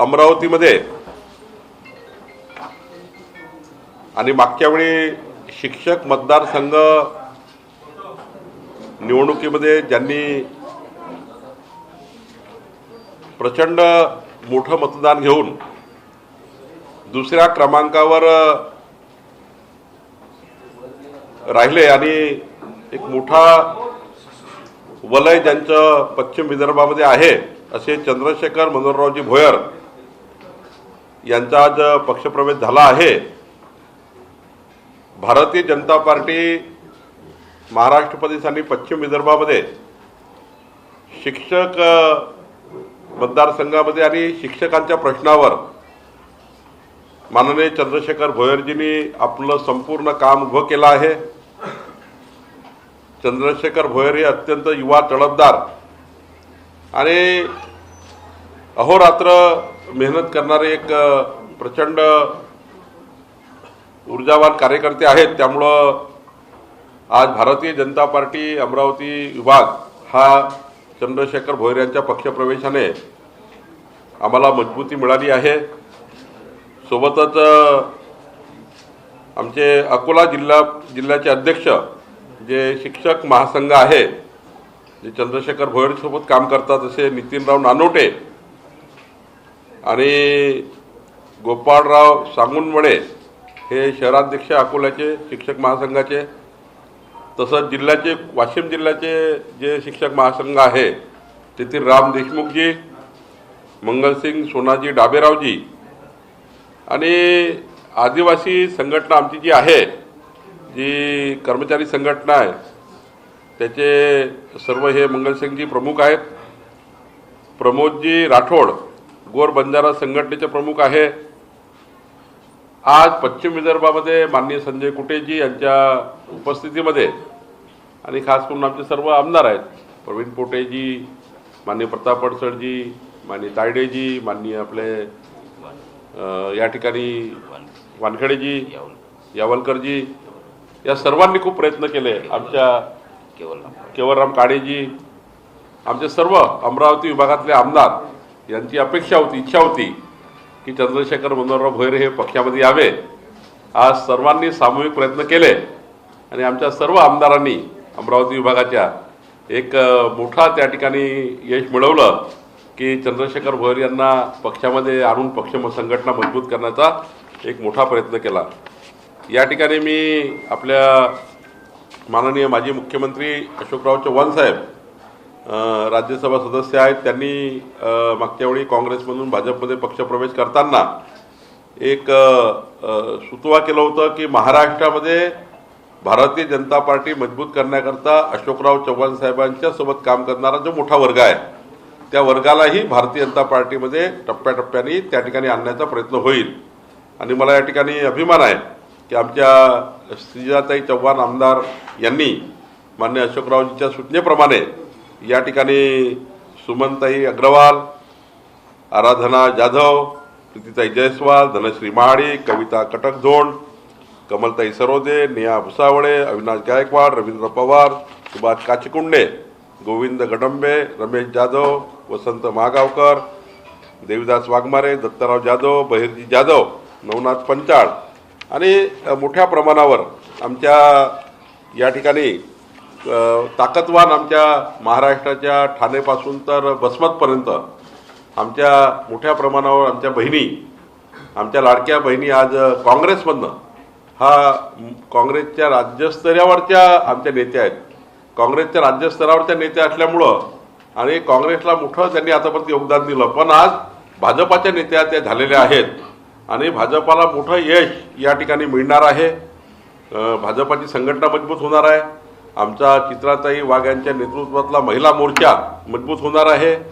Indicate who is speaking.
Speaker 1: अमरावतीमध्ये. आणि मागच्या वेळी शिक्षक मतदारसंघ निवडणुकीमध्ये ज्यांनी प्रचंड मोठं मतदान घेऊन दुसऱ्या क्रमांकावर राहिले आणि एक मोठा वलय ज्यांचं पश्चिम विदर्भामध्ये आहे असे चंद्रशेखर मनोहररावजी भोयर यांचा आज पक्षप्रवेश झाला आहे. भारतीय जनता पार्टी महाराष्ट्र प्रदेश आणि पश्चिम विदर्भामध्ये शिक्षक मतदारसंघामध्ये आणि शिक्षकांच्या प्रश्नावर माननीय चंद्रशेखर भोयरजींनी आपलं संपूर्ण काम उभं केलं आहे. चंद्रशेखर भोयर हे अत्यंत युवा तळपदार आणि अहोरात्र मेहनत करणारे एक प्रचंड ऊर्जावान कार्यकर्ते आहेत. त्यामुळं आज भारतीय जनता पार्टी अमरावती विभाग हा चंद्रशेखर भोयर यांच्या पक्षप्रवेशाने आम्हाला मजबूती मिळाली आहे. सोबतच आमचे अकोला जिल्हा जिल्ह्याचे अध्यक्ष जे शिक्षक महासंघ आहे जे चंद्रशेखर भोयरसोबत काम करतात असे नितीनराव नानोटे आणि गोपाळराव सांगुनवडे हे शहराध्यक्ष अकोल्याचे शिक्षक महासंघाचे तसंच जिल्ह्याचे वाशिम जिल्ह्याचे जे शिक्षक महासंघ आहे तेथील राम देशमुखजी मंगलसिंग सोनाजी डाबेरावजी आणि आदिवासी संघटना आमची जी आहे जी कर्मचारी संघटना आहे त्याचे सर्व हे मंगलसिंगजी प्रमुख आहेत. प्रमोदजी राठोड गोर बंजारा संघटनेचे प्रमुख आहे. आज पश्चिम विदर्भामध्ये माननीय संजय कुटेजी यांच्या उपस्थितीमध्ये आणि खास करून आमचे सर्व आमदार आहेत. प्रवीण पोटेजी माननीय प्रताप अडसरजी माननीय तायडेजी माननीय आपले या ठिकाणी वानखेडेजी यावलकरजी या सर्वांनी खूप प्रयत्न केले. आमच्या केवलराम काळेजी आमचे सर्व अमरावती विभागातले आमदार यांची अपेक्षा होती इच्छा होती की चंद्रशेखर मनोहरराव भोयर हे पक्षामध्ये यावे. आज सर्वांनी सामूहिक प्रयत्न केले आणि आमच्या सर्व आमदारांनी अमरावती विभागाच्या एक मोठा त्या ठिकाणी यश मिळवलं की चंद्रशेखर भोयर यांना पक्षामध्ये आणून पक्ष संघटना मजबूत करण्याचा एक मोठा प्रयत्न केला. या ठिकाणी मी आपल्या माननीय माजी मुख्यमंत्री अशोकराव चव्हाण साहेब राज्यसभा सदस्य आहेत त्यांनी मागच्या वेळी काँग्रेसमधून भाजपमध्ये पक्षप्रवेश करताना एक सुतवा केलं होतं की महाराष्ट्रामध्ये भारतीय जनता पार्टी मजबूत करण्याकरता अशोकराव चव्हाण साहेबांच्या सोबत काम करणारा जो मोठा वर्ग आहे त्या वर्गालाही भारतीय जनता पार्टीमध्ये टप्प्याटप्प्याने त्या ठिकाणी आणण्याचा प्रयत्न होईल. आणि मला या ठिकाणी अभिमान आहे की आमच्या श्रीजाताई चव्हाण आमदार यांनी मान्य अशोकरावजींच्या सूचनेप्रमाणे या ठिकाणी सुमनताई अग्रवाल आराधना जाधव प्रीतीताई जयस्वाल धनश्री महाडी कविता कटकधोंड कमलताई सरोदे नेहा भुसावळे अविनाश गायकवाड रवींद्र पवार सुभाष काचिकुंडे गोविंद गडंबे रमेश जाधव वसंत महागावकर देविदास वाघमारे दत्तराव जाधव बहिरजी जाधव नवनाथ पंचाळ. आणि मोठ्या प्रमाणावर आमच्या या ठिकाणी ताकदवान आमच्या महाराष्ट्राच्या ठाणेपासून तर बसमतपर्यंत आमच्या मोठ्या प्रमाणावर आमच्या बहिणी आमच्या लाडक्या बहिणी आज काँग्रेसमधनं हा काँग्रेसच्या राज्यस्तरावरच्या आमच्या नेत्या आहेत. काँग्रेसच्या राज्यस्तरावरच्या नेत्या असल्यामुळं आणि काँग्रेसला मोठं त्यांनी आतापर्यंत योगदान दिलं. पण आज भाजपाच्या नेत्या त्या झालेल्या आहेत आणि भाजपाला मोठं यश या ठिकाणी मिळणार आहे. भाजपाची संघटना मजबूत होणार आहे. आमचा चित्राताई वाघ यांच्या नेतृत्वातला महिला मोर्चा मजबूत होणार आहे.